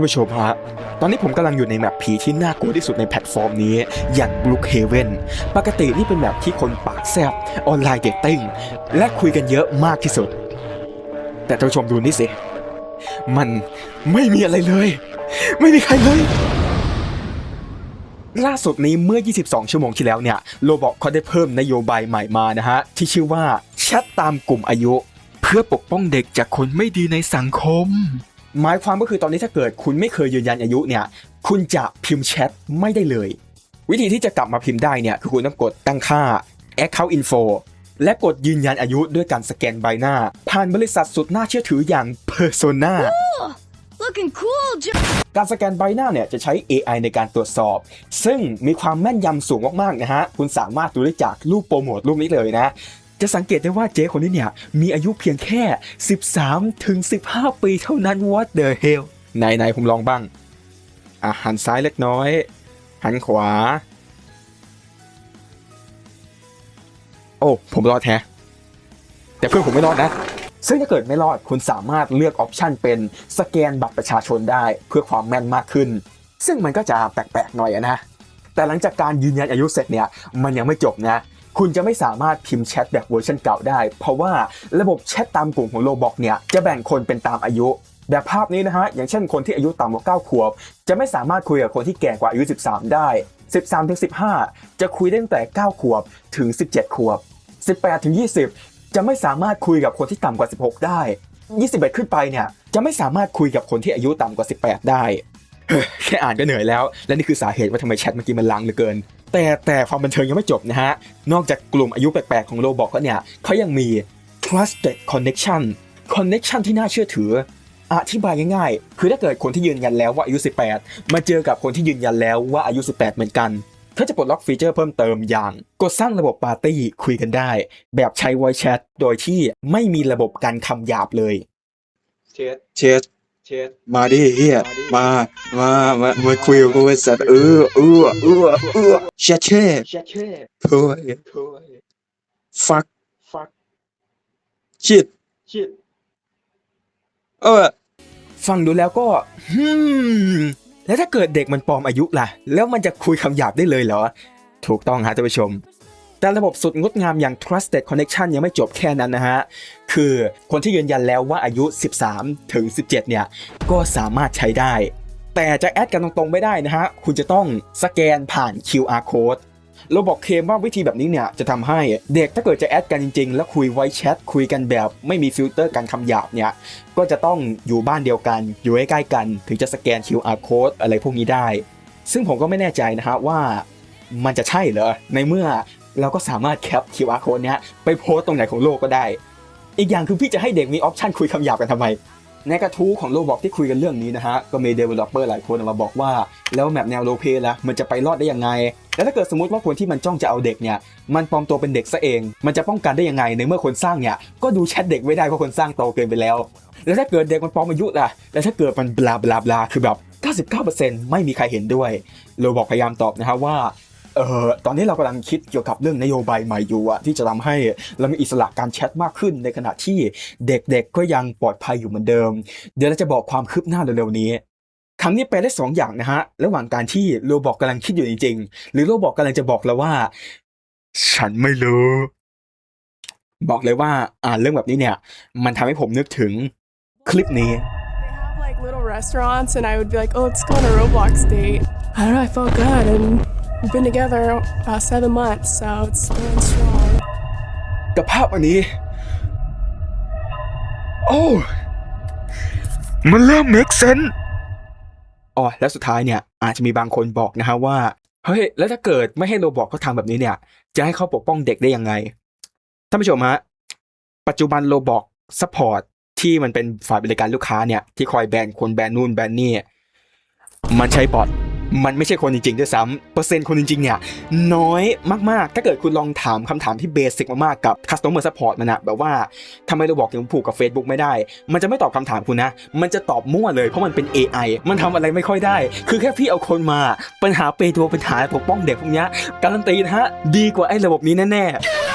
านผู้ชมฮะ ตอนนี้ผมกำลังอยู่ในแมปผีที่น่ากลัวที่สุดในแพลตฟอร์มนี้ อย่าง Brookhaven ปกตินี่เป็นแมปที่คนปากแซบออนไลน์เดทติ้งและคุยกันเยอะมากที่สุด แต่ท่านผู้ชมดูนี่สิ มันไม่มีอะไรเลย ไม่มีใครเลยล่าสุดนี้เมื่อ 22 ชั่วโมงที่แล้วเนี่ยโลบอกเขาได้เพิ่มนโยบายใหม่มานะฮะ ที่ชื่อว่าแชทตามกลุ่มอายุ เพื่อปกป้องเด็กจากคนไม่ดีในสังคม หมายความก็คือตอนนี้ถ้าเกิดคุณไม่เคยยืนยันอายุเนี่ย คุณจะพิมพ์แชทไม่ได้เลย วิธีที่จะกลับมาพิมพ์ได้เนี่ยคือคุณต้องกดตั้งค่า Account Info และกดยืนยันอายุด้วยการสแกนใบหน้า ผ่านบริษัทสุดน่าเชื่อถืออย่าง Persona Looking cool, Joe. การสแกนใบหน้าเนี่ยจะใช้ AI ในการตรวจสอบ ซึ่งมีความแม่นยำสูงมากๆนะฮะ คุณสามารถดูได้จากรูปโปรโมทรูปนี้เลยนะ จะสังเกตได้ว่าเจ๊คนนี้เนี่ย มีอายุเพียงแค่ 13ถึง15 ปีเท่านั้น what the hell ไหนไหนผมลองบ้าง อะหันซ้ายเล็กน้อย หันขวา โอ้ ผมรอดแท้ แต่เพื่อนผมไม่รอดนะซึ่งถ้าเกิดไม่รอดคุณสามารถเลือกออปชันเป็นสแกนบัตรประชาชนได้เพื่อความแม่นมากขึ้น ซึ่งมันก็จะแปลกๆหน่อยนะ แต่หลังจากการยืนยันอายุเสร็จเนี่ย มันยังไม่จบนะ คุณจะไม่สามารถพิมพ์แชทแบบเวอร์ชันเก่าได้ เพราะว่าระบบแชทตามกลุ่มของโลบอกเนี่ยจะแบ่งคนเป็นตามอายุแบบภาพนี้นะฮะ อย่างเช่นคนที่อายุต่ำกว่า 9 ขวบ จะไม่สามารถคุยกับคนที่แก่กว่าอายุ 13 ได้ 13 ถึง 15 จะคุยได้ตั้งแต่ 9 ขวบถึง 17 ขวบ 18 ถึง 20 จะไม่สามารถคุยกับคนที่ต่ำกว่า 16 ได้ 21 ขึ้นไปเนี่ย จะไม่สามารถคุยกับคนที่อายุต่ำกว่า 18 ได้เฮ้ยแค่อ่านก็เหนื่อยแล้ว และนี่คือสาเหตุว่าทำไมแชทเมื่อกี้มันลังเหลือเกิน แต่แต่ความบันเทิงยังไม่จบนะฮะ นอกจากกลุ่มอายุแปลกๆของโลบอกแล้วเนี่ยเขายังมี trusted connection connection ที่น่าเชื่อถือ อธิบายง่ายๆ คือถ้าเกิดคนที่ยืนยันแล้วว่าอายุ 18 มาเจอกับคนที่ยืนยันแล้วว่าอายุ 18 เหมือนกันเขาจะปลดล็อกฟีเจอร์เพิ่มเติมอย่าง กดสร้างระบบปาร์ตี้คุยกันได้ แบบใช้ voice chat โดยที่ไม่มีระบบการคำหยาบเลยเช็ดเช็ดเช็ด มาดิเฮียมามา มา มา มาคุยกับกูไอ้สัตว์เออเออเออเออเช็ดเช่เช็ดเช่โอ้ยโอ้ยฟักฟักชิดชิดเออฟังดูแล้วก็ฮึมแล้วถ้าเกิดเด็กมันปลอมอายุล่ะ แล้วมันจะคุยคำหยาบได้เลยเหรอ ถูกต้องฮะท่านผู้ชม แต่ระบบสุดงดงามอย่าง trusted connection ยังไม่จบแค่นั้นนะฮะ คือคนที่ยืนยันแล้วว่าอายุ 13 ถึง 17 เนี่ย ก็สามารถใช้ได้ แต่จะแอดกันตรงๆไม่ได้นะฮะ คุณจะต้องสแกนผ่าน QR code เราบอกเคมว่าวิธีแบบนี้เนี่ยจะทำให้เด็กถ้าเกิดจะแอดกันจริงๆ แล้วคุยไว้แชทคุยกันแบบไม่มีฟิลเตอร์การคำหยาบเนี่ยก็จะต้องอยู่บ้านเดียวกัน อยู่ใกล้ๆกัน ถึงจะสแกน QR code อะไรพวกนี้ได้ ซึ่งผมก็ไม่แน่ใจนะฮะว่ามันจะใช่เหรอในเมื่อ เราก็สามารถแคป QR code เนี้ยไปโพสต์ตรงไหนของโลกก็ได้ อีกอย่างคือพี่จะให้เด็กมีออปชันคุยคำหยาบกันทำไม ในกระทู้ของโลบอกที่คุยกันเรื่องนี้นะฮะ ก็มี developer หลายคนมาบอกว่า แล้วแมปแนวโลเพล่ะมันจะไปรอดได้ยังไง แล้วถ้าเกิดสมมติว่าคนที่มันจ้องจะเอาเด็กเนี่ย มันปลอมตัวเป็นเด็กซะเอง มันจะป้องกันได้ยังไงในเมื่อคนสร้างเนี่ยก็ดูแชทเด็กไม่ได้เพราะคนสร้างโตเกินไปแล้ว แล้วถ้าเกิดเด็กมันปลอมอายุล่ะ แล้วถ้าเกิดมันบลาบลาบลาคือแบบ99%ไม่มีใครเห็นด้วย โลบอกพยายามตอบนะฮะว่า ออตอนนี้เรากำลังคิดเกี่ยวกับเรื่องนโยบายใหม่อยู่อะที่จะทำให้เรามีอิสระการแชทมากขึ้นในขณะที่เด็กๆก็ยังปลอดภัยอยู่เหมือนเดิม เดี๋ยวเราจะบอกความคืบหน้าเร็วๆนี้คำนี้แปลได้สองอย่างนะฮะระหว่างการที่โลบอกกำลังคิดอยู่จริงๆ หรือโลบอกกำลังจะบอกเราว่า ฉันไม่รู้ บอกเลยว่าอ่านเรื่องแบบนี้เนี่ย มันทำให้ผมนึกถึงคลิปนี้ They have like little restaurants, and I would be like, oh, let's go on a Roblox date. I don't know, I felt good, and we've been together about seven months, so it's going strong. กับภาพอันนี้ โอ้ มันเริ่ม make sense อ๋อแล้วสุดท้ายเนี่ย อาจจะมีบางคนบอกนะฮะว่า เฮ้ย แล้วถ้าเกิดไม่ให้โรบอกเขาทำแบบนี้เนี่ย จะให้เขาปกป้องเด็กได้ยังไง ท่านผู้ชมฮะ ปัจจุบันโรบอกซัพพอร์ตที่มันเป็นฝ่ายบริการลูกค้าเนี่ย ที่คอยแบนคนแบนนู่นแบนนี่ มันใช้บอท มันไม่ใช่คนจริงๆด้วยซ้ำเปอร์เซ็นต์คนจริงๆเนี่ยน้อยมากๆ ถ้าเกิดคุณลองถามคำถามที่เบสิกมากๆ กับ customer support มันนะแบบว่าทำไมเราบอกถึงผูกกับ Facebook ไม่ได้ มันจะไม่ตอบคำถามคุณนะ มันจะตอบมั่วเลยเพราะมันเป็น AI มันทำอะไรไม่ค่อยได้ คือแค่พี่เอาคนมาปัญหาเปตัวปัญหาปกป้องเด็กพวกเนี้ยการันตีนะฮะดีกว่าไอ้ระบบนี้แน่ๆ